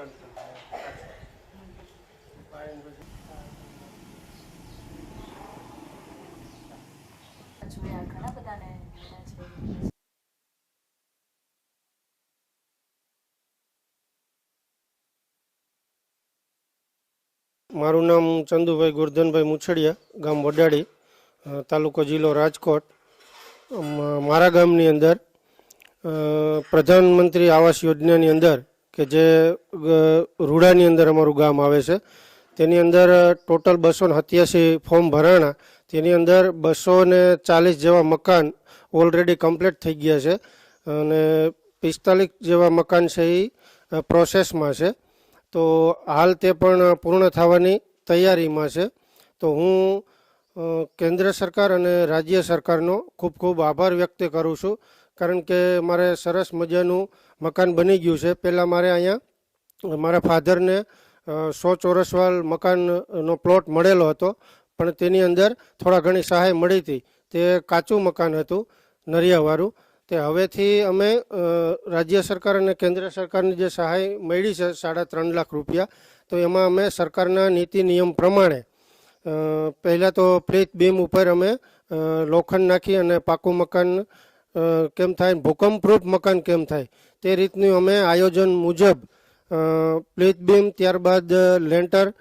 મારું નામ ચંદુભાઈ ગોરધનભાઈ મુછડિયા, ગામ વડાડી તાલુકો જિલ્લો રાજકોટ. મારા ગામની અંદર પ્રધાનમંત્રી આવાસ યોજનાની અંદર કે જે રૂડાની અંદર અમારું ગામ આવે છે, તેની અંદર ટોટલ બસો ને સત્યાસી ફોર્મ ભરાણા, તેની અંદર બસો ને ચાલીસ જેવા મકાન ઓલરેડી કમ્પ્લીટ થઈ ગયા છે, અને પિસ્તાલીસ જેવા મકાન છે એ પ્રોસેસમાં છે. તો હાલ તે પણ પૂર્ણ થવાની તૈયારીમાં છે. તો હું કેન્દ્ર સરકાર અને રાજ્ય સરકારનો ખૂબ ખૂબ આભાર વ્યક્ત કરું છું. કારણ કે મારે સરસ મજાનું મકાન બની ગયું છે. પહેલાં મારે અહીંયા મારા ફાધરને સો ચોરસવાલ મકાનનો પ્લોટ મળેલો હતો, પણ તેની અંદર થોડા ઘણી સહાય મળી હતી. તે કાચું મકાન હતું, નરિયાવાળું. તે હવેથી અમે રાજ્ય સરકાર અને કેન્દ્ર સરકારની જે સહાય મળી છે, સાડા ત્રણ લાખ રૂપિયા, તો એમાં અમે સરકારના નીતિ નિયમ પ્રમાણે પહેલાં તો પ્લેટ બીમ ઉપર અમે લોખંડ નાખી અને પાકું મકાન કેમ થાય? ભૂકંપરૂપ મકાન કેમ થાય? તે રીતનું અમે આયોજન મુજબ પ્લેટ બીમ, ત્યારબાદ લેન્ટર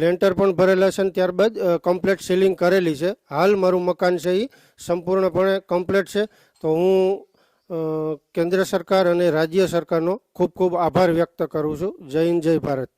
લેન્ટર પણ ભરેલા છે અને ત્યારબાદ કમ્પ્લેટ સીલિંગ કરેલી છે. હાલ મારું મકાન છે એ સંપૂર્ણપણે કમ્પ્લેટ છે. તો હું કેન્દ્ર સરકાર અને રાજ્ય સરકારનો ખૂબ ખૂબ આભાર વ્યક્ત કરું છું. જય હિન્દ, જય ભારત.